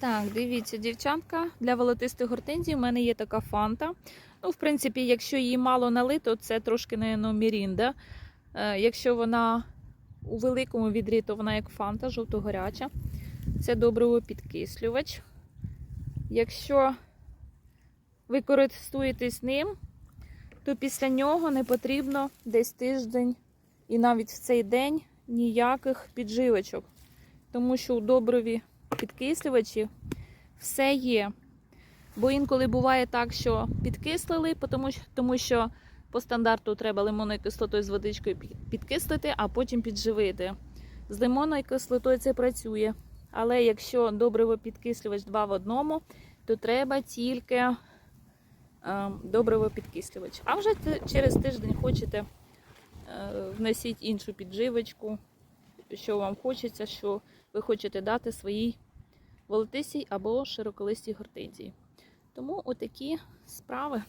Так, дивіться, дівчатка, для волотистих гортензій у мене є така фанта. Ну, в принципі, якщо її мало налито, це трошки не мірінда. Е, якщо вона у великому відрі, то вона як фанта, жовто-горяча. Це добриво підкислювач. Якщо ви користуєтесь ним, то після нього не потрібно десь тиждень і навіть в цей день ніяких підживочок. Тому що у добриві підкислювачі все є. Бо інколи буває так, що підкислили, тому що, тому що по стандарту треба лимонною кислотою з водичкою підкислити, а потім підживити. З лимонною кислотою це працює. Але якщо добриво підкислювач 2 в одному, то треба тільки е, добриво підкислювач. А вже через тиждень хочете е, іншу підживочку, що вам хочеться, що ви хочете дати своїй волотисій або широколистій гортензії. Тому отакі справи.